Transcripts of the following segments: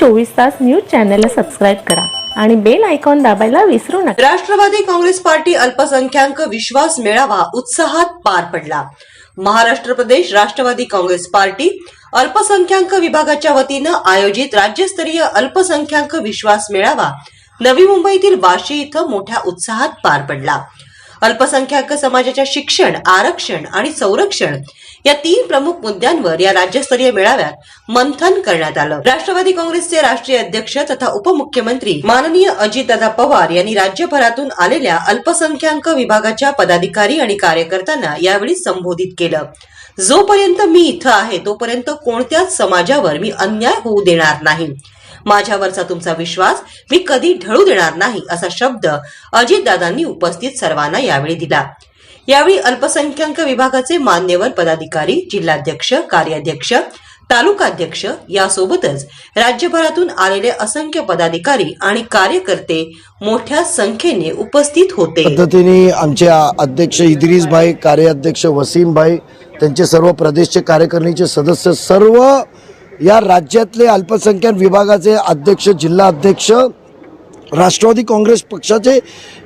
चोवीस तास न्यूज चॅनलला सबस्क्राईब करा आणि बेल आयकॉन दाबायला विसरू नका. राष्ट्रवादी काँग्रेस पार्टी अल्पसंख्याक विश्वास मेळावा उत्साहात पार पडला. महाराष्ट्र प्रदेश राष्ट्रवादी काँग्रेस पार्टी अल्पसंख्याक विभागाच्या वतीनं आयोजित राज्यस्तरीय अल्पसंख्याक विश्वास मेळावा नवी मुंबईतील वाशी इथं मोठ्या उत्साहात पार पडला. अल्पसंख्याक समाजाच्या शिक्षण आरक्षण आणि संरक्षण या तीन प्रमुख मुद्द्यांवर या राज्यस्तरीय मेळाव्यात मंथन करण्यात आलं. राष्ट्रवादी काँग्रेसचे राष्ट्रीय अध्यक्ष तथा उपमुख्यमंत्री माननीय अजितदादा पवार यांनी राज्यभरातून आलेल्या अल्पसंख्याक विभागाच्या पदाधिकारी आणि कार्यकर्त्यांना यावेळी संबोधित केलं. जोपर्यंत मी इथं आहे तोपर्यंत कोणत्याच समाजावर मी अन्याय होऊ देणार नाही. माझ्यावरचा तुमचा विश्वास मी कधी ढळू देणार नाही असा शब्द अजितदादांनी उपस्थित सर्वांना यावेळी दिला. यावेळी अल्पसंख्याक विभागाचे मान्यवर पदाधिकारी जिल्हाध्यक्ष कार्याध्यक्ष तालुकाध्यक्ष यासोबतच राज्यभरातून आलेले असंख्य पदाधिकारी आणि कार्यकर्ते मोठ्या संख्येने उपस्थित होते. पद्धतीने आमचे अध्यक्ष इद्रिस भाई कार्याध्यक्ष वसीम भाई त्यांचे सर्व प्रदेशचे कार्यकारिणीचे सदस्य सर्व या राज्यातले अल्पसंख्याक विभागाचे अध्यक्ष जिल्हा अध्यक्ष राष्ट्रवादी काँग्रेस पक्षाचे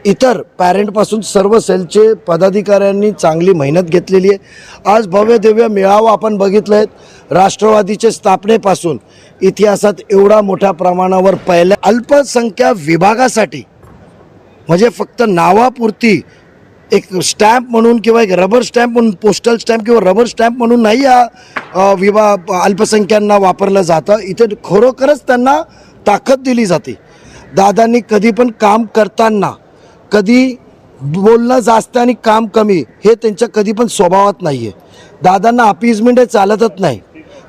इतर पॅरेंटपासून सर्व सेलचे पदाधिकाऱ्यांनी चांगली मेहनत घेतलेली आहे. आज भव्य दिव्य मेळावा आपण बघितलं आहेत राष्ट्रवादीचे स्थापनेपासून इतिहासात एवढा मोठ्या प्रमाणावर पहिल्या अल्पसंख्याक विभागासाठी म्हणजे फक्त नावापुरती एक स्टॅम्प म्हणून किंवा एक रबर स्टॅम्प म्हणून पोस्टल स्टॅम्प किंवा रबर स्टॅम्प म्हणून नाही या विवा अल्पसंख्यांना वापरलं जातं. इथे खरोखरच त्यांना ताकद दिली जाते. दादांनी कधी पण काम करताना कधी बोलणं जास्त आणि काम कमी हे त्यांच्या कधी पण स्वभावात नाही आहे दादांना अपीजमेंट हे चालतच नाही.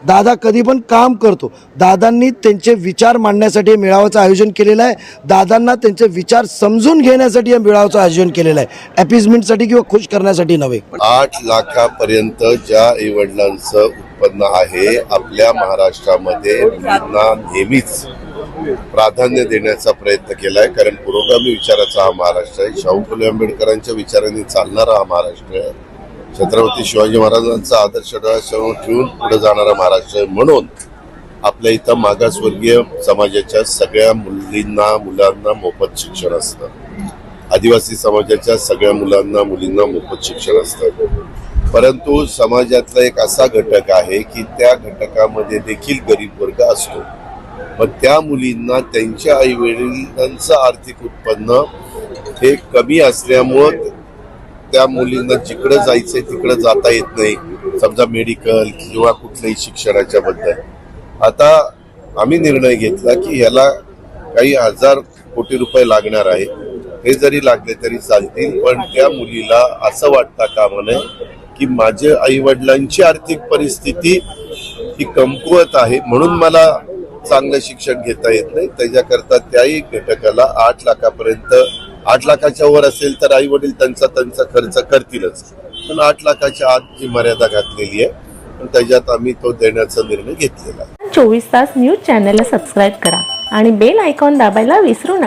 दादा कधी पण काम करतो. दादांनी त्यांचे विचार मांडण्यासाठी मेळाव्याचं आयोजन केलेलं आहे. दादांना त्यांचे विचार समजून घेण्यासाठी या मेळाव्याचं आयोजन केलेलं आहे. ॲपिजमेंटसाठी किंवा खुश करण्यासाठी नव्हे. आठ लाखापर्यंत ज्या आईवडिलांचं उत्पन्न आहे आपल्या महाराष्ट्रामध्ये मुलींना नेहमीच प्राधान्य देण्याचा प्रयत्न केलाय. कारण पुरोगामी विचाराचा हा महाराष्ट्र आहे. शाहू फुले आंबेडकरांच्या विचारांनी चालणारा हा महाराष्ट्र आहे. छत्रपती शिवाजी महाराजांचा आदर्श डोळ्यासमोर ठेवून पुढे जाणारा महाराष्ट्र म्हणून आपल्या इथं मागासवर्गीय समाजाच्या सगळ्या मुलींना मुलांना मोफत शिक्षण असतं. आदिवासी समाजाच्या सगळ्या मुलांना मुलींना मोफत शिक्षण असतं. परंतु समाजातला एक असा घटक आहे की त्या घटकामध्ये देखील गरीब वर्ग असतो. मग त्या मुलींना त्यांच्या आई वडिलांचं आर्थिक उत्पन्न हे कमी असल्यामुळं त्या मुलींना जिकडं जायचंय तिकडं जाता येत नाही. समजा मेडिकल किंवा कुठल्याही शिक्षणाच्या बद्दल. आता आम्ही निर्णय घेतला की ह्याला काही हजार कोटी रुपये लागणार आहे. हे जरी लागले तरी चालतील पण त्या मुलीला असं वाटता कामा नये की माझ्या आई वडिलांची आर्थिक परिस्थिती ही कमकुवत आहे म्हणून मला चांगलं शिक्षण घेता येत नाही. त्याच्याकरता त्याही घटकाला आठ लाखापर्यंत आठ लाखाच्या वर असेल तर आई वडील त्यांचा त्यांचा खर्च करतीलच. पण आठ लाखाच्या आत जी मर्यादा घातलेली आहे पण त्याच्यात आम्ही तो देण्याचा निर्णय घेतलेला चोवीस तास न्यूज चॅनलला सबस्क्राईब करा आणि बेल आयकॉन दाबायला विसरू नका.